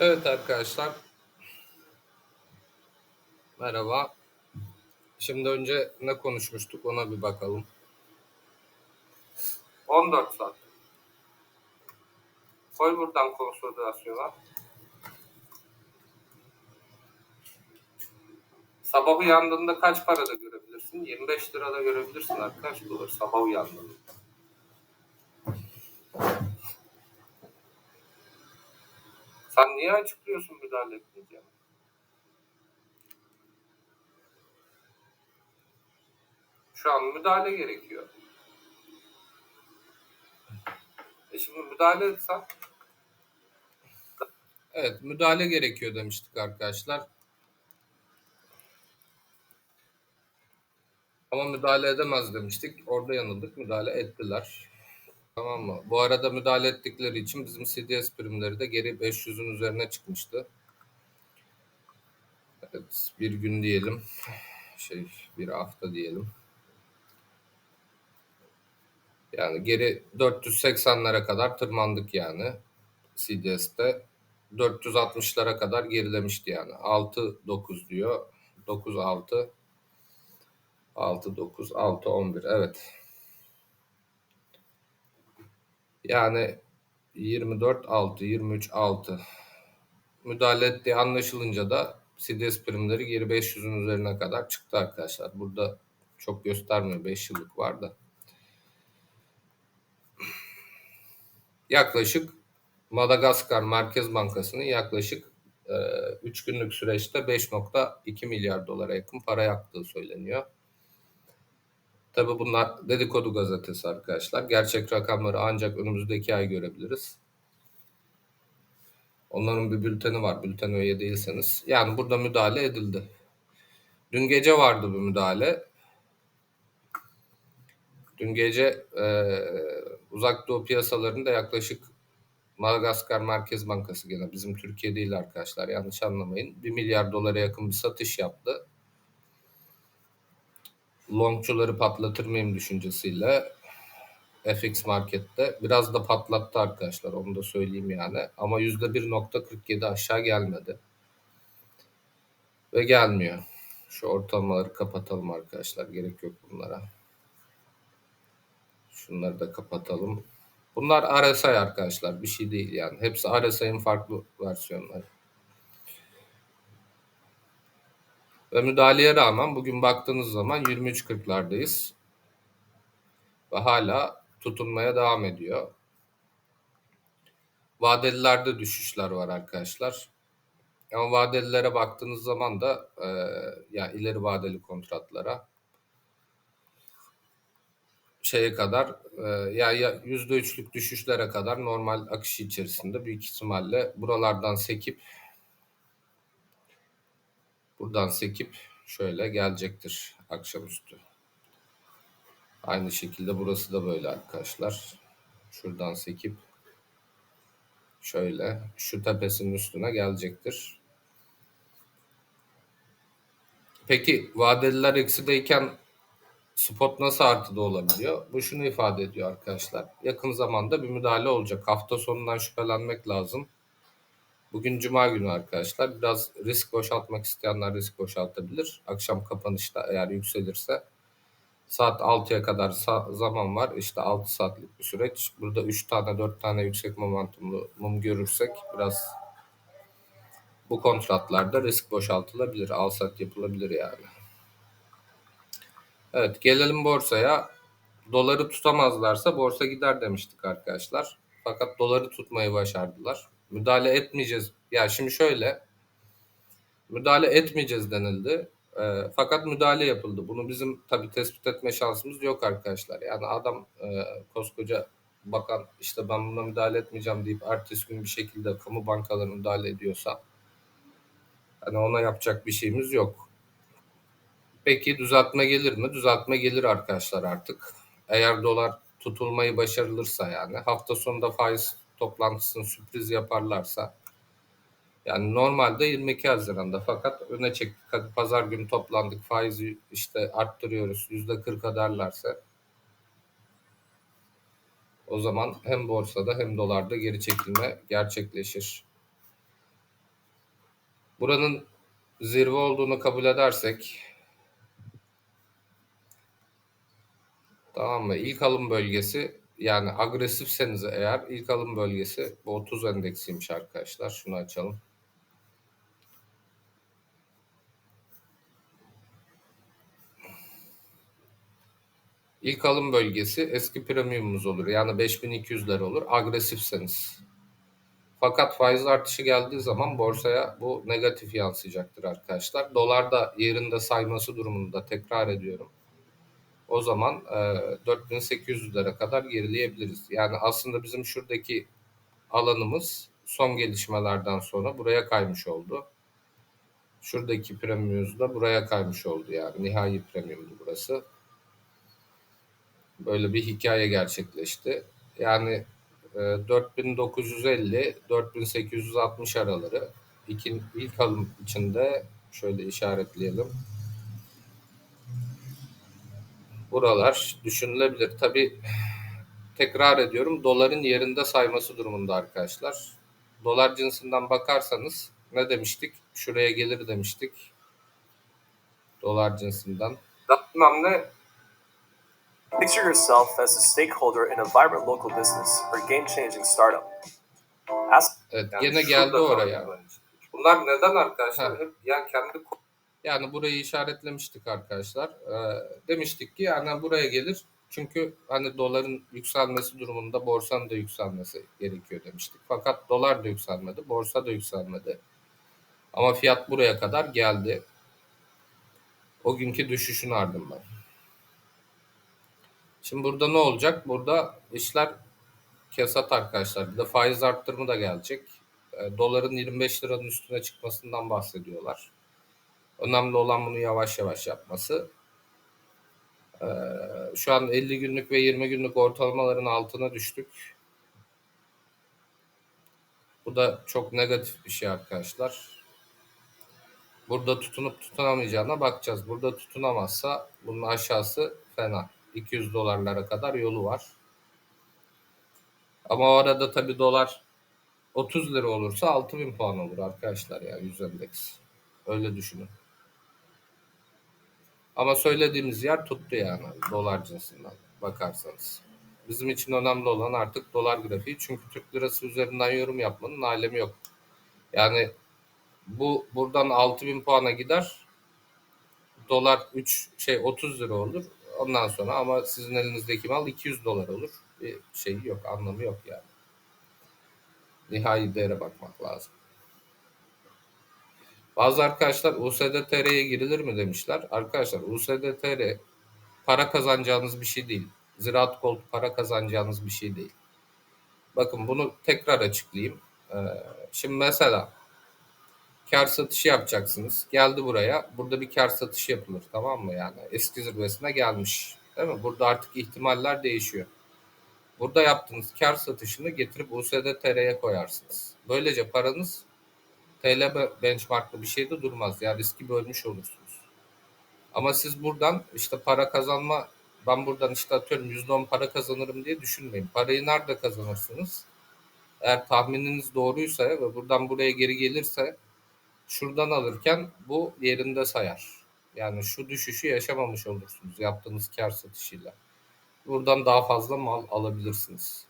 Evet arkadaşlar. Merhaba. Şimdi önce ne konuşmuştuk ona bir bakalım. 14 saat. Koy buradan konsolidasyona. Sabah uyandığında kaç parada görebilirsin? 25 lirada görebilirsin arkadaş dolar sabah uyandığında. Sen niye açıklıyorsun müdahale etmeyeceğini? Şu an müdahale gerekiyor. E şimdi müdahale etsen Evet müdahale gerekiyor demiştik arkadaşlar. Ama müdahale edemez demiştik. Orada yanıldık. Müdahale ettiler. Tamam mı? Bu arada müdahale ettikleri için bizim CDS primleri de geri 500'ün üzerine çıkmıştı. Evet, bir gün diyelim. Şey, bir hafta diyelim. Yani geri 480'lere kadar tırmandık yani CDS'te. 460'lara kadar gerilemişti yani. 6-9 diyor. 9-6 6-9 6-11 evet. Yani 24-6 23-6 müdahale ettiği anlaşılınca da CDS primleri geri 500'ün üzerine kadar çıktı arkadaşlar. Burada çok göstermiyor 5 yıllık vardı. Yaklaşık Madagaskar Merkez Bankası'nın yaklaşık 3 e, günlük süreçte 5.2 milyar dolara yakın para yaktığı söyleniyor. Tabi bunlar dedikodu gazetesi arkadaşlar. Gerçek rakamları ancak önümüzdeki ay görebiliriz. Onların bir bülteni var. Bülten üye değilseniz. Yani burada müdahale edildi. Dün gece vardı bir müdahale. Dün gece e, uzak doğu piyasalarında yaklaşık Madagaskar Merkez Bankası gene bizim Türkiye değil arkadaşlar yanlış anlamayın. 1 milyar dolara yakın bir satış yaptı. Longçuları patlatır mıyım düşüncesiyle FX markette biraz da patlattı arkadaşlar onu da söyleyeyim yani. Ama %1.47 aşağı gelmedi. Ve gelmiyor. Şu ortalamaları kapatalım arkadaşlar. Gerek yok bunlara. Şunları da kapatalım. Bunlar RSI arkadaşlar. Bir şey değil yani. Hepsi RSI'nin farklı versiyonları. Ve müdahaleye rağmen bugün baktığınız zaman 23.40'lardayız. Ve hala tutunmaya devam ediyor. Vadelilerde düşüşler var arkadaşlar. Ama vadelilere baktığınız zaman da e, ya ileri vadeli kontratlara şeye kadar e, ya ya yüzde üçlük düşüşlere kadar normal akış içerisinde büyük ihtimalle buralardan sekip buradan sekip şöyle gelecektir akşamüstü. Aynı şekilde burası da böyle arkadaşlar. Şuradan sekip şöyle şu tepesinin üstüne gelecektir. Peki vadeliler eksideyken spot nasıl artıda olabiliyor? Bu şunu ifade ediyor arkadaşlar. Yakın zamanda bir müdahale olacak. Hafta sonundan şüphelenmek lazım. Bugün cuma günü arkadaşlar. Biraz risk boşaltmak isteyenler risk boşaltabilir. Akşam kapanışta eğer yükselirse saat 6'ya kadar zaman var. İşte 6 saatlik bir süreç. Burada 3 tane 4 tane yüksek momentumlu mum görürsek biraz bu kontratlarda risk boşaltılabilir. Alsat yapılabilir yani. Evet gelelim borsaya. Doları tutamazlarsa borsa gider demiştik arkadaşlar. Fakat doları tutmayı başardılar. Müdahale etmeyeceğiz. Ya şimdi şöyle müdahale etmeyeceğiz denildi. E, fakat müdahale yapıldı. Bunu bizim tabii tespit etme şansımız yok arkadaşlar. Yani adam e, koskoca bakan işte ben buna müdahale etmeyeceğim deyip ertesi gün bir şekilde kamu bankaları müdahale ediyorsa hani ona yapacak bir şeyimiz yok. Peki düzeltme gelir mi? Düzeltme gelir arkadaşlar artık. Eğer dolar tutulmayı başarılırsa yani hafta sonunda faiz toplantısını sürpriz yaparlarsa yani normalde 22 Haziran'da fakat öne çektik. Hadi pazar günü toplandık faizi işte arttırıyoruz yüzde 40 derlerse o zaman hem borsada hem dolarda geri çekilme gerçekleşir. Buranın zirve olduğunu kabul edersek tamam mı? İlk alım bölgesi yani agresifseniz eğer ilk alım bölgesi bu 30 endeksiymiş arkadaşlar. Şunu açalım. İlk alım bölgesi eski premiumumuz olur. Yani 5200'ler olur. Agresifseniz. Fakat faiz artışı geldiği zaman borsaya bu negatif yansıyacaktır arkadaşlar. Dolar da yerinde sayması durumunda tekrar ediyorum. O zaman e, 4800'lere kadar gerileyebiliriz. Yani aslında bizim şuradaki alanımız son gelişmelerden sonra buraya kaymış oldu. Şuradaki premiumumuz da buraya kaymış oldu yani. Nihai premiumdu burası. Böyle bir hikaye gerçekleşti. Yani 4950-4860 araları İkin, ilk alım içinde şöyle işaretleyelim. Buralar düşünülebilir. Tabi tekrar ediyorum doların yerinde sayması durumunda arkadaşlar. Dolar cinsinden bakarsanız ne demiştik? Şuraya gelir demiştik. Dolar cinsinden. Bilmem ne Picture yourself as a stakeholder in a vibrant local business or game-changing startup. Ask Evet, Yani şurada geldi oraya. Bunlar neden arkadaşlar? Hep yani kendi yani burayı işaretlemiştik arkadaşlar. Ee, demiştik ki yani buraya gelir. Çünkü hani doların yükselmesi durumunda borsanın da yükselmesi gerekiyor demiştik. Fakat dolar da yükselmedi, borsa da yükselmedi. Ama fiyat buraya kadar geldi. O günkü düşüşün ardından. Şimdi burada ne olacak? Burada işler kesat arkadaşlar. Bir de faiz arttırımı da gelecek. E, doların 25 liranın üstüne çıkmasından bahsediyorlar. Önemli olan bunu yavaş yavaş yapması. E, şu an 50 günlük ve 20 günlük ortalamaların altına düştük. Bu da çok negatif bir şey arkadaşlar. Burada tutunup tutunamayacağına bakacağız. Burada tutunamazsa bunun aşağısı fena. 200 dolarlara kadar yolu var. Ama o arada tabi dolar 30 lira olursa 6000 puan olur arkadaşlar ya 100 endeks. Öyle düşünün. Ama söylediğimiz yer tuttu yani dolar cinsinden bakarsanız. Bizim için önemli olan artık dolar grafiği. Çünkü Türk lirası üzerinden yorum yapmanın alemi yok. Yani bu buradan 6000 puana gider. Dolar 3 şey 30 lira olur. Ondan sonra ama sizin elinizdeki mal 200 dolar olur. Bir şey yok, anlamı yok yani. Nihai değere bakmak lazım. Bazı arkadaşlar USDTR'ye girilir mi demişler. Arkadaşlar USDTR para kazanacağınız bir şey değil. Ziraat Gold para kazanacağınız bir şey değil. Bakın bunu tekrar açıklayayım. Ee, şimdi mesela kar satışı yapacaksınız. Geldi buraya. Burada bir kar satışı yapılır tamam mı yani? Eski zirvesine gelmiş. Değil mi? Burada artık ihtimaller değişiyor. Burada yaptığınız kar satışını getirip USDTR'ye koyarsınız. Böylece paranız TL benchmarklı bir şeyde durmaz. Yani riski bölmüş olursunuz. Ama siz buradan işte para kazanma ben buradan işte atıyorum %10 para kazanırım diye düşünmeyin. Parayı nerede kazanırsınız? Eğer tahmininiz doğruysa ve buradan buraya geri gelirse şuradan alırken bu yerinde sayar. Yani şu düşüşü yaşamamış olursunuz yaptığınız kar satışıyla. Buradan daha fazla mal alabilirsiniz.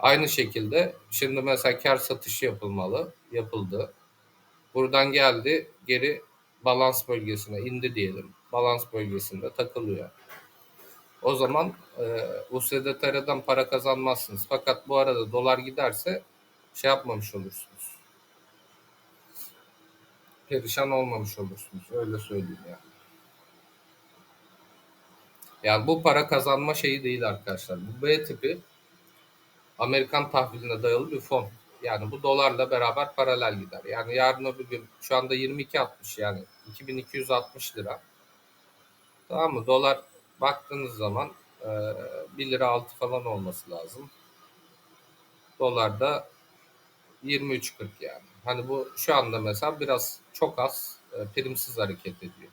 Aynı şekilde şimdi mesela kar satışı yapılmalı. Yapıldı. Buradan geldi geri balans bölgesine indi diyelim. Balans bölgesinde takılıyor. O zaman e, USDTR'den para kazanmazsınız. Fakat bu arada dolar giderse şey yapmamış olursunuz. Perişan olmamış olursunuz. Öyle söyleyeyim yani. Yani bu para kazanma şeyi değil arkadaşlar. Bu B tipi Amerikan tahviline dayalı bir fon. Yani bu dolarla beraber paralel gider. Yani yarın öbür gün şu anda 22.60 yani 2260 lira. Tamam mı? Dolar baktığınız zaman e, 1 lira altı falan olması lazım. Dolar da 23.40 yani. Hani bu şu anda mesela biraz çok az e, primsiz hareket ediyor.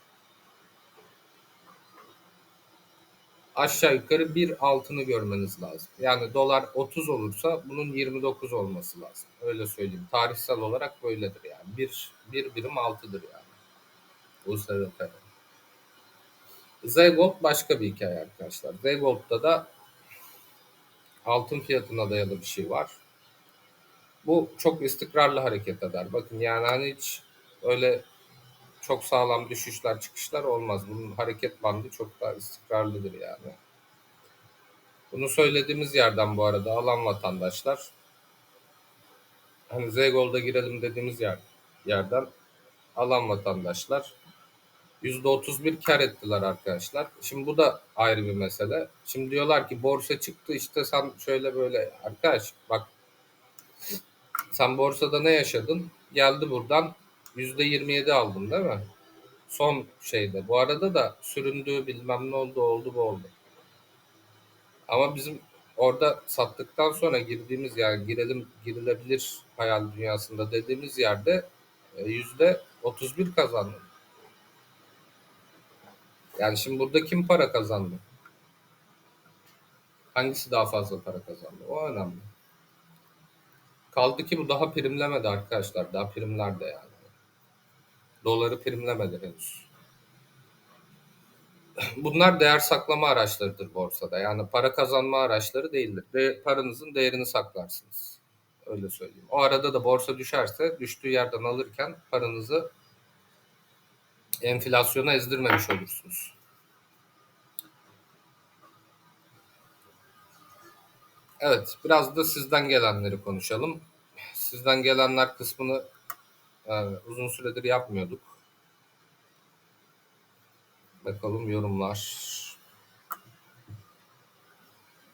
Aşağı yukarı bir altını görmeniz lazım. Yani dolar 30 olursa bunun 29 olması lazım. Öyle söyleyeyim. Tarihsel olarak böyledir yani. Bir, bir birim altıdır yani. Bu sebeple. Zgold başka bir hikaye arkadaşlar. Zgold'da da altın fiyatına dayalı bir şey var. Bu çok istikrarlı hareket eder. Bakın yani hani hiç öyle çok sağlam düşüşler çıkışlar olmaz. Bunun hareket bandı çok daha istikrarlıdır yani. Bunu söylediğimiz yerden bu arada alan vatandaşlar hani Z-Gold'a girelim dediğimiz yer, yerden alan vatandaşlar %31 kar ettiler arkadaşlar. Şimdi bu da ayrı bir mesele. Şimdi diyorlar ki borsa çıktı işte sen şöyle böyle arkadaş bak sen borsada ne yaşadın? Geldi buradan %27 aldın değil mi? Son şeyde. Bu arada da süründüğü bilmem ne oldu oldu bu oldu. Ama bizim orada sattıktan sonra girdiğimiz yani girelim girilebilir hayal dünyasında dediğimiz yerde e, yüzde 31 kazandı. Yani şimdi burada kim para kazandı? Hangisi daha fazla para kazandı? O önemli. Kaldı ki bu daha primlemedi arkadaşlar. Daha primlerde yani. Doları primlemedi henüz. Bunlar değer saklama araçlarıdır borsada. Yani para kazanma araçları değildir. De paranızın değerini saklarsınız. Öyle söyleyeyim. O arada da borsa düşerse düştüğü yerden alırken paranızı enflasyona ezdirmemiş olursunuz. Evet, biraz da sizden gelenleri konuşalım. Sizden gelenler kısmını uzun süredir yapmıyorduk. Bakalım yorumlar.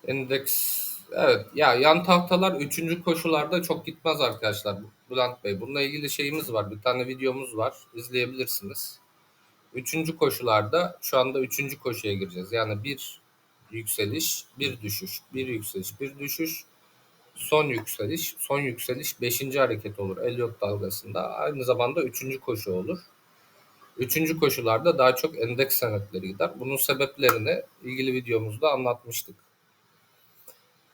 Endeks evet ya yan tahtalar üçüncü koşularda çok gitmez arkadaşlar Bülent Bey. Bununla ilgili şeyimiz var. Bir tane videomuz var. izleyebilirsiniz. Üçüncü koşularda şu anda üçüncü koşuya gireceğiz. Yani bir yükseliş, bir düşüş, bir yükseliş, bir düşüş, son yükseliş, son yükseliş beşinci hareket olur Elliott dalgasında. Aynı zamanda üçüncü koşu olur. Üçüncü koşularda daha çok endeks senetleri gider. Bunun sebeplerini ilgili videomuzda anlatmıştık.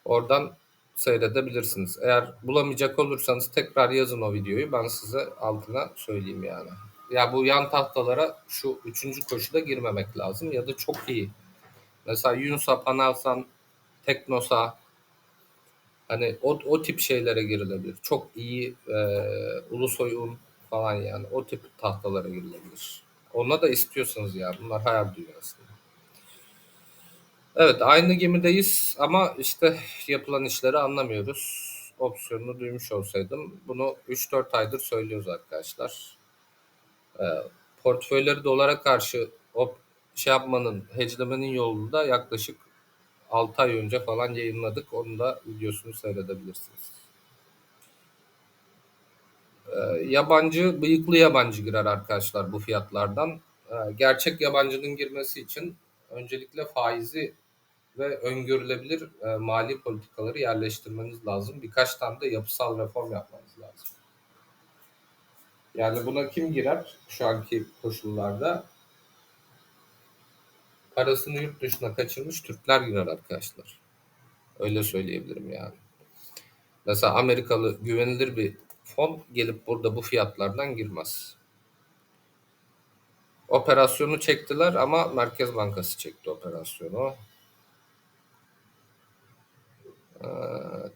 Oradan seyredebilirsiniz. Eğer bulamayacak olursanız tekrar yazın o videoyu. Ben size altına söyleyeyim yani. Ya bu yan tahtalara şu üçüncü koşuda girmemek lazım ya da çok iyi. Mesela Yunus'a, Panelsan, Teknosa hani o, o tip şeylere girilebilir. Çok iyi e, Ulusoy Un falan yani o tip tahtalara girilebilir. Ona da istiyorsanız ya bunlar hayal dünyasında. Evet aynı gemideyiz ama işte yapılan işleri anlamıyoruz. Opsiyonunu duymuş olsaydım bunu 3-4 aydır söylüyoruz arkadaşlar. E, portföyleri dolara karşı op, şey yapmanın, hedgelemenin yolunda yaklaşık 6 ay önce falan yayınladık. Onun da videosunu seyredebilirsiniz. Ee, yabancı, bıyıklı yabancı girer arkadaşlar bu fiyatlardan. Ee, gerçek yabancının girmesi için öncelikle faizi ve öngörülebilir e, mali politikaları yerleştirmeniz lazım. Birkaç tane de yapısal reform yapmanız lazım. Yani buna kim girer şu anki koşullarda? Parasını yurt dışına kaçırmış Türkler girer arkadaşlar. Öyle söyleyebilirim yani. Mesela Amerikalı güvenilir bir fon gelip burada bu fiyatlardan girmez. Operasyonu çektiler ama Merkez Bankası çekti operasyonu. Evet.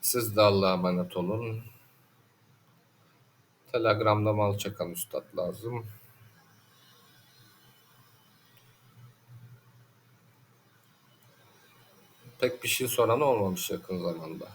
Siz de Allah'a emanet olun. Telegram'da mal çakan üstad lazım. Pek bir şey soran olmamış yakın zamanda.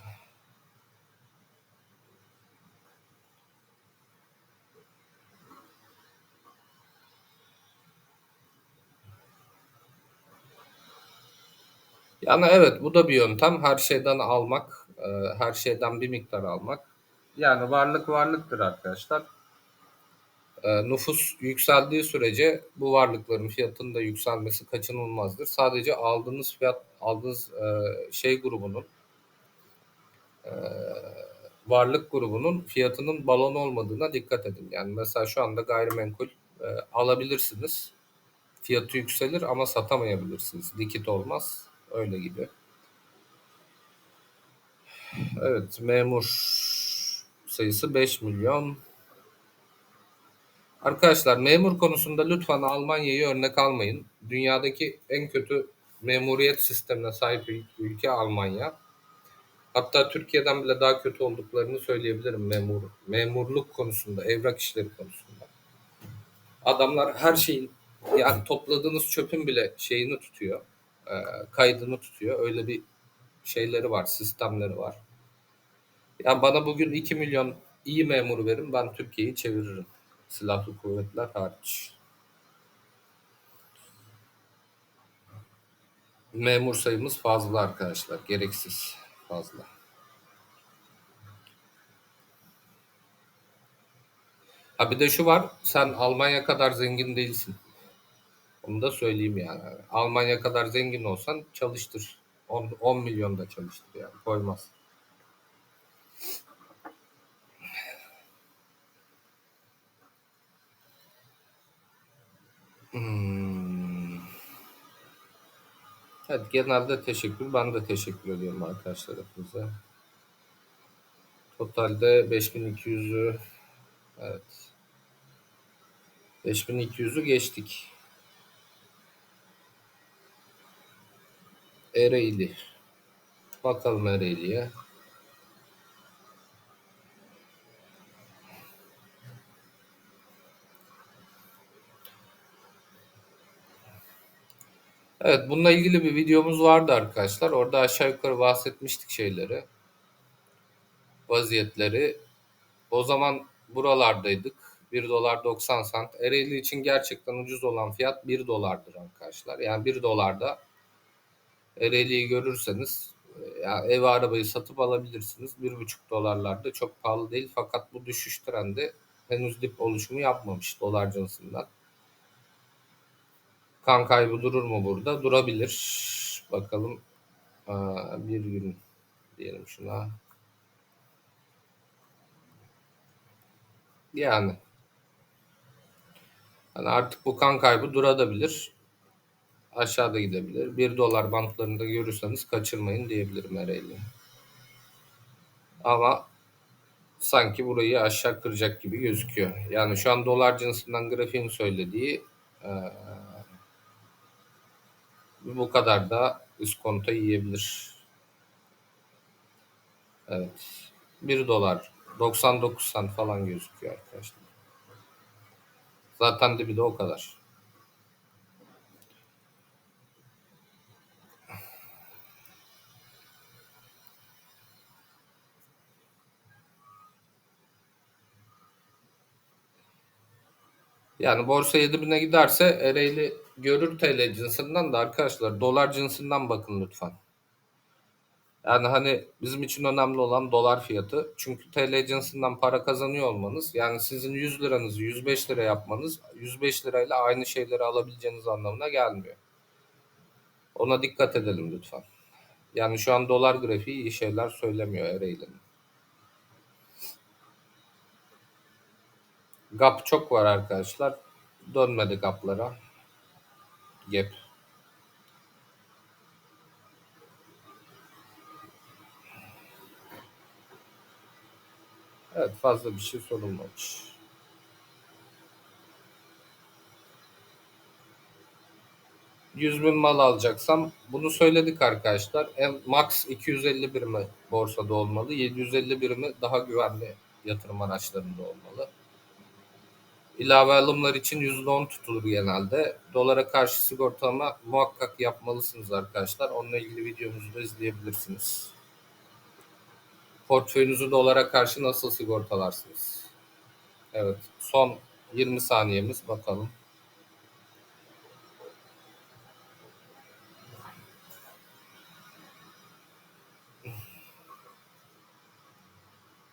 Yani evet bu da bir yöntem. Her şeyden almak, e, her şeyden bir miktar almak. Yani varlık varlıktır arkadaşlar. E, nüfus yükseldiği sürece bu varlıkların fiyatının da yükselmesi kaçınılmazdır. Sadece aldığınız fiyat, aldığınız e, şey grubunun varlık grubunun fiyatının balon olmadığına dikkat edin. Yani mesela şu anda gayrimenkul e, alabilirsiniz. Fiyatı yükselir ama satamayabilirsiniz. Likit olmaz. Öyle gibi. Evet, memur sayısı 5 milyon. Arkadaşlar memur konusunda lütfen Almanya'yı örnek almayın. Dünyadaki en kötü memuriyet sistemine sahip ül- ülke Almanya. Hatta Türkiye'den bile daha kötü olduklarını söyleyebilirim memur memurluk konusunda, evrak işleri konusunda. Adamlar her şeyin yani topladığınız çöpün bile şeyini tutuyor, kaydını tutuyor. Öyle bir şeyleri var, sistemleri var. Yani bana bugün 2 milyon iyi memur verin ben Türkiye'yi çeviririm. Silahlı kuvvetler hariç. Memur sayımız fazla arkadaşlar. Gereksiz fazla. Ha bir de şu var. Sen Almanya kadar zengin değilsin. Onu da söyleyeyim yani. Almanya kadar zengin olsan çalıştır. 10, 10 milyon da çalıştır yani. Koymaz. Hmm. Evet genelde teşekkür. Ben de teşekkür ediyorum arkadaşlar hepinize. Totalde 5200'ü evet. 5200'ü geçtik. Ereğli. Bakalım Ereğli'ye. Evet bununla ilgili bir videomuz vardı arkadaşlar. Orada aşağı yukarı bahsetmiştik şeyleri. Vaziyetleri. O zaman buralardaydık. 1 dolar 90 cent. Ereğli için gerçekten ucuz olan fiyat 1 dolardır arkadaşlar. Yani 1 dolarda Ereğli'yi görürseniz e, ya ev arabayı satıp alabilirsiniz. 1,5 dolarlarda çok pahalı değil. Fakat bu düşüş trendi henüz dip oluşumu yapmamış dolar cinsinden. Kan kaybı durur mu burada? Durabilir. Bakalım. Aa, bir gün diyelim şuna. Yani. Hani artık bu kan kaybı durabilir. Aşağıda gidebilir. 1 dolar bantlarında görürseniz kaçırmayın diyebilirim Ereğli. Ama sanki burayı aşağı kıracak gibi gözüküyor. Yani şu an dolar cinsinden grafiğin söylediği eee, bu kadar da iskonto yiyebilir. Evet. 1 dolar 99 cent falan gözüküyor arkadaşlar. Zaten dibi de o kadar. Yani borsa 7000'e giderse Ereğli görür TL cinsinden de arkadaşlar dolar cinsinden bakın lütfen. Yani hani bizim için önemli olan dolar fiyatı. Çünkü TL cinsinden para kazanıyor olmanız yani sizin 100 liranızı 105 lira yapmanız 105 lirayla aynı şeyleri alabileceğiniz anlamına gelmiyor. Ona dikkat edelim lütfen. Yani şu an dolar grafiği iyi şeyler söylemiyor Ereğli'nin. Gap çok var arkadaşlar. Dönmedi gaplara. Gap. Evet fazla bir şey sorulmamış. Yüz bin mal alacaksam bunu söyledik arkadaşlar. En max 250 birimi borsada olmalı. 750 birimi daha güvenli yatırım araçlarında olmalı. İlave alımlar için %10 tutulur genelde. Dolara karşı sigortalama muhakkak yapmalısınız arkadaşlar. Onunla ilgili videomuzu da izleyebilirsiniz. Portföyünüzü dolara karşı nasıl sigortalarsınız? Evet, son 20 saniyemiz bakalım.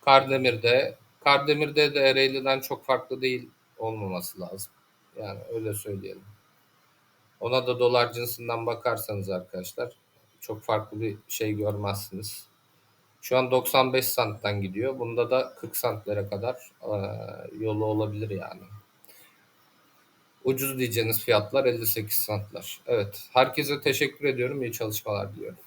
Kardemir'de, Kardemir'de de Ereğli'den çok farklı değil olmaması lazım. Yani öyle söyleyelim. Ona da dolar cinsinden bakarsanız arkadaşlar çok farklı bir şey görmezsiniz. Şu an 95 centten gidiyor. Bunda da 40 centlere kadar yolu olabilir yani. Ucuz diyeceğiniz fiyatlar 58 centler. Evet. Herkese teşekkür ediyorum. İyi çalışmalar diliyorum.